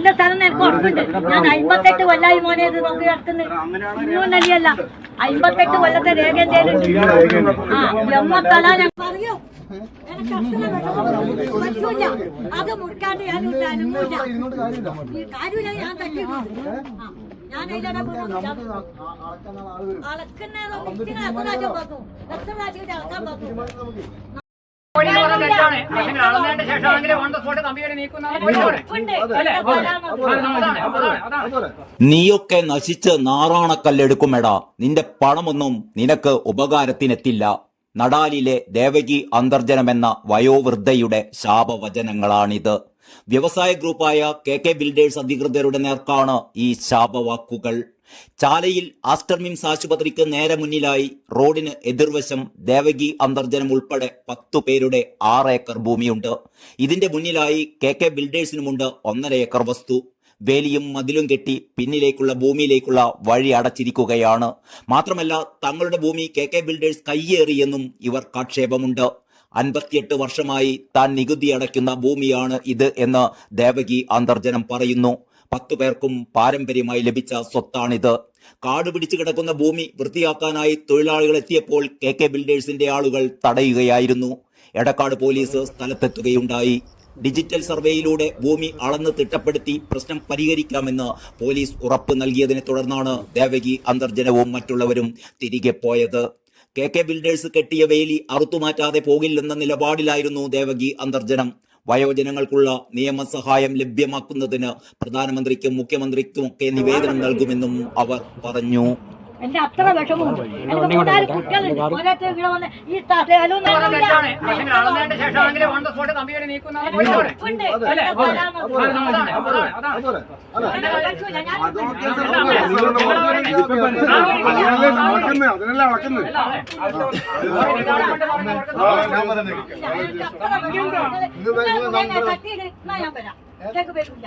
എന്റെ സ്ഥലം എനിക്ക് ഉറപ്പുണ്ട്. ഞാൻ അമ്പത്തെട്ട് കൊല്ലായി മോനെ ഇത് നോക്കി കിടക്കുന്നു ഇന്നും നല്ലല്ല അമ്പത്തെട്ട് കൊല്ലത്തെ രേഖ എന്തേലും ആ ജമ്മത്തല ഞാൻ പറയൂ. അത് മുറിക്കാണ്ട് ഞാൻ കാര്യമില്ല. ഞാൻ തട്ടി ഞാൻ അതിലൂടെ അളക്കുന്നതോ മിക്കുന്ന എത്ര പ്രാവശ്യം പറഞ്ഞു എത്ര പ്രാവശ്യം അളക്കാൻ പറഞ്ഞു നീയൊക്കെ നശിച്ച് നാറാണക്കല്ലെടുക്കുമെടാ. നിന്റെ പണമൊന്നും നിനക്ക് ഉപകാരത്തിനെത്തില്ല. നടാലിലെ ദേവകി അന്തർജനമെന്ന വയോവൃദ്ധയുടെ ശാപവചനങ്ങളാണിത്. വ്യവസായ ഗ്രൂപ്പായ കെ കെ ബിൽഡേഴ്സ് അധികൃതരുടെ നേർക്കാണ് ഈ ശാപവാക്കുകൾ. ചാലയിൽ ആസ്റ്റർ മിംസ് ആശുപത്രിക്ക് നേരെ മുന്നിലായി റോഡിന് എതിർവശം ദേവകി അന്തർജനം ഉൾപ്പെടെ പത്തു പേരുടെ ആറ് ഏക്കർ ഭൂമിയുണ്ട്. ഇതിന്റെ മുന്നിലായി കെ കെ ബിൽഡേഴ്സിനുമുണ്ട് ഒന്നര ഏക്കർ വസ്തു. വേലിയും മതിലും കെട്ടി പിന്നിലേക്കുള്ള ഭൂമിയിലേക്കുള്ള വഴി അടച്ചിരിക്കുകയാണ്. മാത്രമല്ല തങ്ങളുടെ ഭൂമി കെ കെ ബിൽഡേഴ്സ് കയ്യേറിയെന്നും ഇവർക്ക് ആക്ഷേപമുണ്ട് അൻപത്തിയെട്ട് വർഷമായി താൻ നികുതി അടയ്ക്കുന്ന ഭൂമിയാണ് ഇത് എന്ന് ദേവകി അന്തർജനം പറയുന്നു. പത്തു പേർക്കും പാരമ്പര്യമായി ലഭിച്ച സ്വത്താണിത്. കാട് പിടിച്ചു കിടക്കുന്ന ഭൂമി വൃത്തിയാക്കാനായി തൊഴിലാളികൾ എത്തിയപ്പോൾ കെ കെ ബിൽഡേഴ്സിന്റെ ആളുകൾ തടയുകയായിരുന്നു. എടക്കാട് പോലീസ് സ്ഥലത്തെത്തുകയുണ്ടായി. ഡിജിറ്റൽ സർവേയിലൂടെ ഭൂമി അളന്ന് തിട്ടപ്പെടുത്തി പ്രശ്നം പരിഹരിക്കാമെന്ന് പോലീസ് ഉറപ്പ് നൽകിയതിനെ തുടർന്നാണ് ദേവകി അന്തർജനവും മറ്റുള്ളവരും തിരികെ പോയത്. കെ കെ ബിൽഡേഴ്സ് കെട്ടിയ വേലി അറുത്തുമാറ്റാതെ പോകില്ലെന്ന നിലപാടിലായിരുന്നു ദേവകി അന്തർജനം. വയോജനങ്ങൾക്കുള്ള നിയമസഹായം ലഭ്യമാക്കുന്നതിന് പ്രധാനമന്ത്രിക്കും മുഖ്യമന്ത്രിക്കും ഒക്കെ നിവേദനം നൽകുമെന്നും അവർ പറഞ്ഞു. എന്റെ അത്ര വിഷമമുണ്ട് എനിക്ക് മൂന്നാൽ കുട്ടികളുണ്ട്. ഓരോരുത്തർ ഇവിടെ വന്ന് ഈ തലയിലും കോഴിക്കോട് അതിനല്ലേ അളക്കുന്നത്. നിങ്ങൾ ഞാൻ തട്ടിയിട്ട് ഞാൻ വരാം. ഇതൊക്കെ വരില്ല.